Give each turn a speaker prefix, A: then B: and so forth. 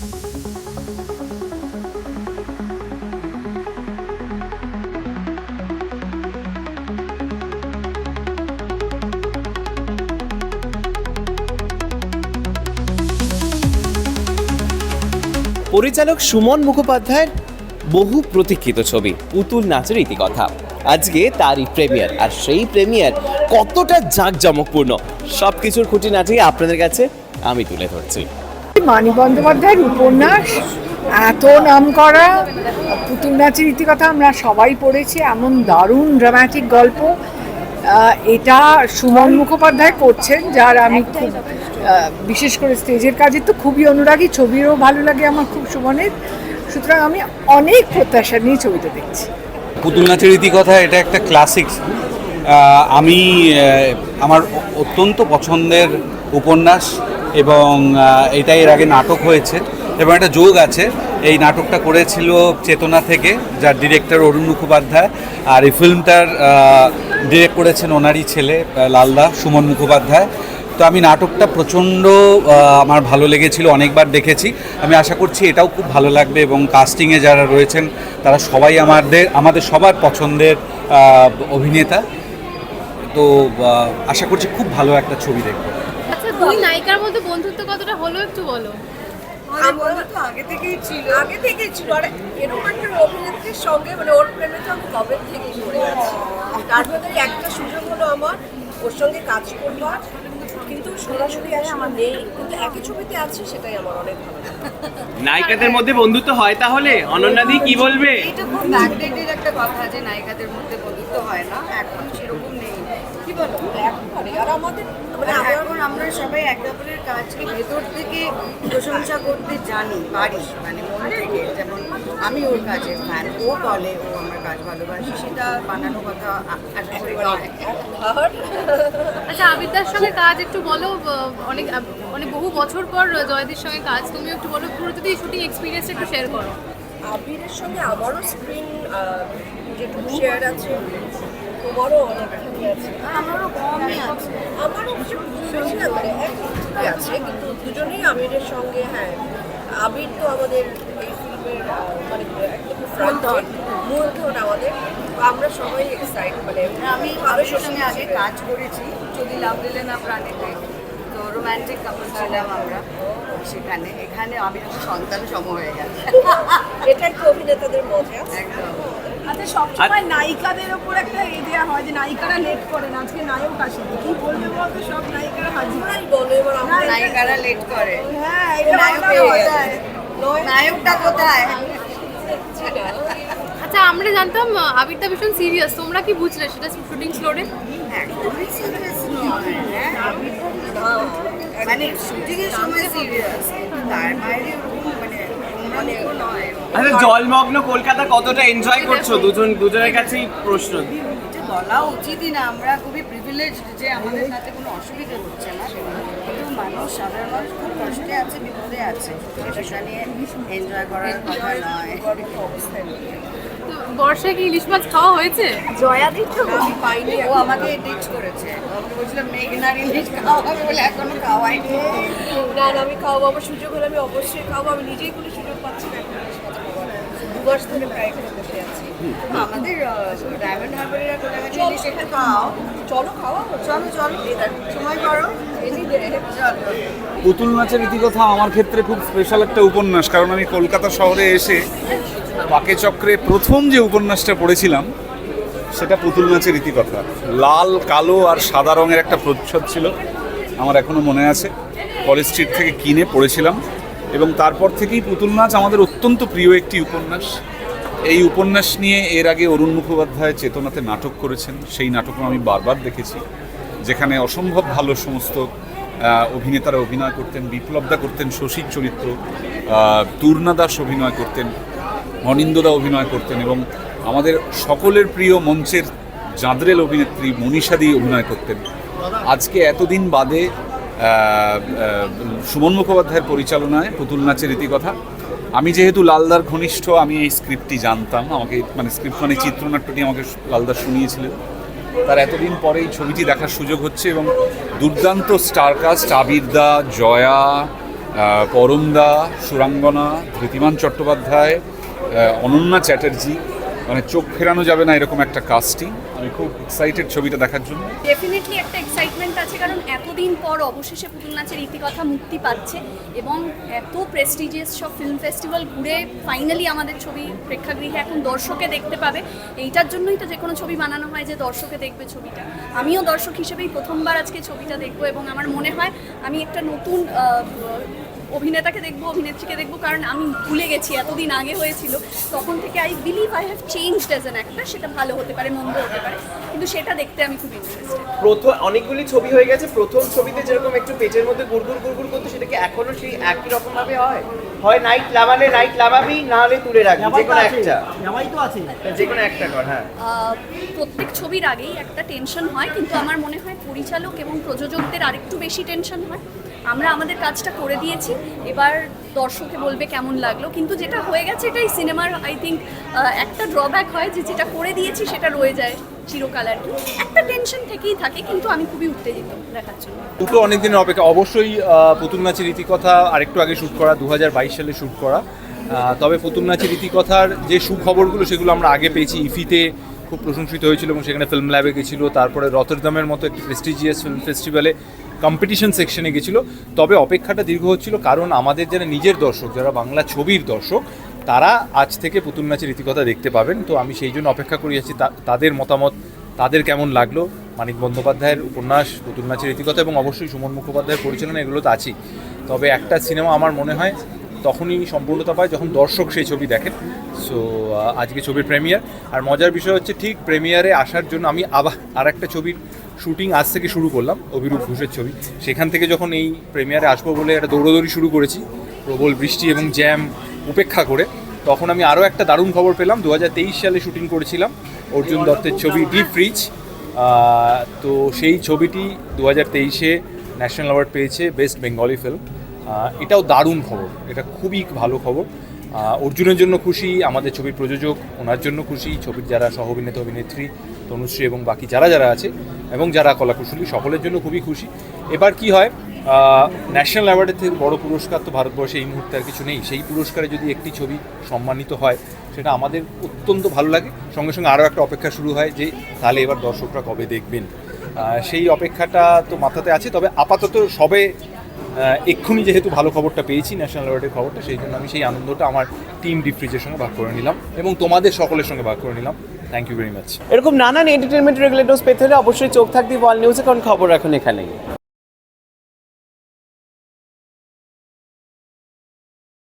A: পরিচালক সুমন মুখোপাধ্যায়ের বহু প্রতীক্ষিত ছবি, পুতুল নাচের ইতিকথা। আজকে তারই প্রেমিয়ার, আর সেই প্রেমিয়ার কতটা জাঁকজমকপূর্ণ সব কিছুর খুঁটিনাটি আপনাদের কাছে আমি তুলে ধরছি।
B: মানিক বন্দ্যোপাধ্যায়ের উপন্যাস, এত নাম করা, পুতুল নাচের ইতিকথা আমরা সবাই পড়েছি, এমন দারুণ ড্রামাটিক গল্প। এটা সুমন মুখোপাধ্যায় করছেন, যার আমি খুব বিশেষ করে স্টেজের কাজে তো খুবই অনুরাগী, ছবিরও ভালো লাগে আমার খুব সুমনের। সুতরাং আমি অনেক প্রত্যাশা নিয়ে ছবিটা দেখছি।
C: পুতুল নাচের ইতিকথা এটা একটা ক্লাসিক আমি আমার অত্যন্ত পছন্দের উপন্যাস। এবং এটা এর আগে নাটক হয়েছে এবং একটা যোগ আছে। এই নাটকটা করেছিল চেতনা থেকে, যার ডিরেক্টর অরুণ মুখোপাধ্যায়। আর এই ফিল্মটার ডিরেক্ট করেছেন ওনারই ছেলে লালদা, সুমন মুখোপাধ্যায়। তো আমি নাটকটা প্রচণ্ড আমার ভালো লেগেছিল, অনেকবার দেখেছি। আমি আশা করছি এটাও খুব ভালো লাগবে এবং কাস্টিংয়ে যারা রয়েছেন, তারা সবাই আমাদের আমাদের সবার পছন্দের অভিনেতা। তো আশা করছি খুব ভালো একটা ছবি দেখব।
D: দুই নায়িকার মধ্যে বন্ধুত্ব কতটা হলো একটু বলো।
E: আগে থেকেই ছিল। আগে থেকেই ছিল। আর এরকম একটা অভিনেত্রীর সঙ্গে মানে ওর প্রেমে তো আমি কবে থেকেই পড়ে আছি। তার মধ্যে একটা সুযোগ হলো আমার ওর সঙ্গে কাজ করবার কিন্তু সরাসরি আসলে আমার নেই। কিন্তু একই ছবিতে আছি সেটাই আমার অনেক ভালো
A: নায়িকাদের মধ্যে বন্ধুত্ব হয় তাহলে? অনন্যাদি কি বলবে?
F: এটা খুব ব্যাকডেটেড একটা কথা যে নায়িকাদের মধ্যে বন্ধুত্ব হয় না। এখন সেরকম নেই। কি বলো?
E: একেবারে। আর আমাদের আমার
F: এখন আমরা সবাই একে অপরের কাজকে ভেতর থেকে প্রশংসা করতে জানি পারি। মানে মন থেকে যেমন আমি ওর কাজের ফ্যান ও বলে ও আমার কাজ ভালোবাসি সেটা বানানো কথা আশা করি
D: আচ্ছা আবিদার সঙ্গে কাজ একটু বলো অনেক মানে বহু বছর পর জয়দীর সঙ্গে কাজ তুমি একটু বলো পুরো যদি শুটিং এক্সপিরিয়েন্স একটু শেয়ার করো।
E: আবিরের সঙ্গে আমারও স্ক্রিন যেটুকু শেয়ার আছে তোমারও আছে।
F: আমারও কমই আছে।
E: আমারও কিছু বেশি না মানে আছে কিন্তু দুজনেই আবিরের সঙ্গে হ্যাঁ আবির তো আমাদের এই ফিল্মের মানে একদম মূলধন। আমাদের। আমরা সবাই এক্সাইট মানে
F: আমি আবেশের সঙ্গে আগে কাজ করেছি যদি লাভ দিলে না প্রাণীতে তো রোম্যান্টিক কাপল ছিলাম আমরা। সেখানে। এখানে আমি সন্তান সম হয়ে গেছে।
E: এটাই তো অভিনেতাদের মজা
F: একদম।
G: আচ্ছা সবসময় নায়িকাদের ওপর একটা এ দেওয়া হয় যে নায়িকারা লেট করেন আজকে নায়ক আসেনি কি বলবে বলতো সব নায়িকারা হাজির।
E: আমরাই এবার আমরা
F: নায়িকারা লেট করে।
G: হ্যাঁ এটা।
F: নায়কটা কোথায়?
D: আচ্ছা আমরা জানতাম আবিরটা ভীষণ সিরিয়াস তোমরা কি বুঝলে সেটা শুটিং ফ্লোরে
F: একদমই সিরিয়াস নয়। হ্যাঁ। মানে শুটিং সময় সিরিয়াস তার বাইরে মানে
A: আচ্ছা জলমগ্ন কলকাতা কতটা এনজয় করছ? দুজন দুজনের কাছেই প্রশ্ন।
F: বলা উচিতই না আমরা খুবই প্রিভিলেজ যে আমাদের সাথে কোনো অসুবিধা হচ্ছে না। মানুষ সাধারণ মানুষ খুব কষ্টে আছে বিপদে আছে। সেটা নিয়ে এনজয় করার কথা নয়।
D: তো বর্ষায় কি ইলিশ মাছ খাওয়া হয়েছে?
E: জয়াদি তো আমি পাইনি।
F: ও আমাকে টিচ করেছে। আমি বলছিলাম মেঘনার ইলিশ খাওয়াবে বলে এখনও খাওয়াইনি
E: না। আমি খাওয়াবো। আমার সুযোগ হলে আমি অবশ্যই খাওয়াবো। আমি নিজেই কোনো সুযোগ পাচ্ছি না দু মাস ধরে প্রায় এখানে বসে আছি।
F: আমাদের ডায়মন্ড হারবারের একটা জায়গা খাও।
E: চলো খাওয়া
F: চলো চলো। সময় করো।
H: পুতুল নাচের ইতিকথা আমার ক্ষেত্রে খুব স্পেশাল একটা উপন্যাস কারণ আমি কলকাতা শহরে এসে পাকে চক্রে প্রথম যে উপন্যাসটা পড়েছিলাম সেটা পুতুল নাচের ইতিকথা। লাল কালো আর সাদা রঙের একটা প্রচ্ছদ ছিল আমার এখনও মনে আছে। কলেজ স্ট্রিট থেকে কিনে পড়েছিলাম। এবং তারপর থেকেই পুতুল নাচ আমাদের অত্যন্ত প্রিয় একটি উপন্যাস। এই উপন্যাস নিয়ে এর আগে অরুণ মুখোপাধ্যায় চেতনাতে নাটক করেছেন। সেই নাটকও আমি বারবার দেখেছি, যেখানে অসম্ভব ভালো সমস্ত অভিনেতারা অভিনয় করতেন, বিপ্লবদা করতেন, শশীর চরিত্র তুর্না দাস অভিনয় করতেন অনিন্দদা অভিনয় করতেন এবং আমাদের সকলের প্রিয় মঞ্চের জাঁদরেল অভিনেত্রী মনীষাদি অভিনয় করতেন। আজকে এতদিন বাদে সুমন মুখোপাধ্যায়ের পরিচালনায় পুতুল নাচের ইতিকথা আমি যেহেতু লালদার ঘনিষ্ঠ, আমি এই স্ক্রিপ্টটি জানতাম। আমাকে মানে স্ক্রিপ্ট মানে চিত্রনাট্যটি আমাকে লালদার শুনিয়েছিলেন। তার এতদিন পরে এই ছবিটি দেখার সুযোগ হচ্ছে এবং দুর্দান্ত স্টারকাস্ট আবির দা জয়া পরমদা, সুরাঙ্গনা, ধৃতিমান চট্টোপাধ্যায় অনন্যা চ্যাটার্জি। মানে চোখ ফেরানো যাবে না এরকম একটা কাস্টিং আমি খুব এক্সাইটেড ছবিটা দেখার জন্য।
I: ডেফিনেটলি একটা এক্সাইটমেন্ট আছে, কারণ এতদিন পর অবশেষে পুতুল নাচের ইতিকথা মুক্তি পাচ্ছে এবং এত প্রেস্টিজিয়াস সব ফিল্ম ফেস্টিভ্যাল ঘুরে ফাইনালি আমাদের ছবি প্রেক্ষাগৃহে এখন দর্শকে দেখতে পাবে। এইটার জন্যই তো যে কোনো ছবি বানানো হয় যে দর্শকে দেখবে ছবিটা। আমিও দর্শক হিসেবেই প্রথমবার আজকে ছবিটা দেখব এবং আমার মনে হয় আমি একটা নতুন অভিনেতাকে দেখব অভিনেত্রীকে দেখব কারণ আমি ভুলে গেছি এতদিন আগে হয়েছিল। তখন থেকে I believe I have change as an actor সেটা ভালো হতে পারে মন্দ হতে পারে কিন্তু সেটা দেখতে আমি খুব ইন্টারেস্টেড
A: প্রথম অনেকগুলি ছবি হয়ে গেছে প্রথম ছবিতে যেরকম একটু পেটের মধ্যে গুড়গুড় গুড়গুড় করতো সেটা কি এখনও সেই একই রকম ভাবে হয়? হয় নাইট লামালে নাইট লামাবি না হলে তুলে রাখবি যে কোনো একটা। যে কোনো একটা কর হ্যাঁ।
I: আহ, প্রত্যেক ছবির আগেই একটা টেনশন হয় কিন্তু আমার মনে হয় পরিচালক এবং প্রযোজকদের আরেকটু বেশি টেনশন হয়। আমরা আমাদের কাজটা করে দিয়েছি। এবার দর্শকে বলবে কেমন লাগল। কিন্তু যেটা হয়ে গেছে এটাই সিনেমার আই থিঙ্ক একটা ড্রব্যাক হয় যে যেটা করে দিয়েছি সেটা রয়ে যায় চিরকাল আর কি। একটা টেনশন থেকেই থাকে, কিন্তু আমি খুবই উত্তেজিত দেখার জন্য।
J: দুটো অনেক দিনের অপেক্ষা। অবশ্যই পুতুল নাচের রীতিকথা আরেকটু আগে শ্যুট করা দু হাজার বাইশ সালে শ্যুট করা। তবে পুতুল নাচের রীতিকথার যে সুখবরগুলো, সেগুলো আমরা আগে পেয়েছি। ইফিতে খুব প্রশংসিত হয়েছিল এবং সেখানে ফিল্ম ল্যাবে গেছিল। তারপরে রতরদামের মতো একটি প্রেস্টিজিয়াস ফিল্ম ফেস্টিভ্যালে কম্পিটিশন সেকশনে গেছিল। তবে অপেক্ষাটা দীর্ঘ হচ্ছিল কারণ আমাদের যারা নিজের দর্শক, যারা বাংলা ছবির দর্শক, তারা আজ থেকে পুতুল নাচের ইতিকথা দেখতে পাবেন। তো আমি সেই জন্য অপেক্ষা করে তা- তাদের মতামত, তাদের কেমন লাগল? মানিক বন্দ্যোপাধ্যায়ের উপন্যাস, পুতুল নাচের ইতিকথা এবং অবশ্যই সুমন মুখোপাধ্যায়ের পরিচালনা এগুলো তো আছেই। তবে একটা সিনেমা আমার মনে হয় তখনই সম্পূর্ণতা পায় যখন দর্শক সেই ছবি দেখেন। সো আজকে ছবির প্রেমিয়ার আর মজার বিষয় হচ্ছে ঠিক প্রেমিয়ারে আসার জন্য আমি আবার আর একটা ছবির শুটিং আজ থেকে শুরু করলাম, অভিরূপ ঘোষের ছবি। সেখান থেকে যখন এই প্রেমিয়ারে আসব বলে একটা দৌড়দৌড়ি শুরু করেছি, প্রবল বৃষ্টি এবং জ্যাম উপেক্ষা করে, তখন আমি আরও একটা দারুণ খবর পেলাম। দু হাজার তেইশ সালে শুটিং করেছিলাম, অর্জুন দত্তের ছবি ডিপ ফ্রিজ তো সেই ছবিটি দু হাজার তেইশে ন্যাশনাল অ্যাওয়ার্ড পেয়েছে বেস্ট বেঙ্গলি ফিল্ম এটাও দারুণ খবর, এটা খুবই ভালো খবর। অর্জুনের জন্য খুশি, আমাদের ছবির প্রযোজক ওনার জন্য খুশি, ছবির যারা সহ অভিনেতা অভিনেত্রী তনুশ্রী এবং বাকি যারা যারা আছে, এবং যারা কলাকুশলী, সকলের জন্য খুবই খুশি। এবার কি হয় ন্যাশনাল অ্যাওয়ার্ডের থেকে বড় পুরস্কার তো ভারতবর্ষে এই মুহূর্তে আর কিছু নেই। সেই পুরস্কারে যদি একটি ছবি সম্মানিত হয়, সেটা আমাদের অত্যন্ত ভালো লাগে। সঙ্গে সঙ্গে আরও একটা অপেক্ষা শুরু হয় যে, তাহলে এবার দর্শকরা কবে দেখবেন? সেই অপেক্ষাটা তো মাথাতে আছে, তবে আপাতত সবে এক্ষুনি যেহেতু ভালো খবরটা পেয়েছি ন্যাশনাল অ্যাওয়ার্ডের খবরটা, সেই জন্য আমি সেই আনন্দটা আমার টিম ডিফ্রিজের সঙ্গে ভাগ করে নিলাম এবং তোমাদের সকলের সঙ্গে ভাগ করে নিলাম। থ্যাংক ইউ ভেরি মাচ
A: এরকম নানান এন্টারটেনমেন্ট রেগুলেটর্স পেতে হলে অবশ্যই চোখ থাকতে ওয়াল নিউজে কারণ খবর এখন এখানেই।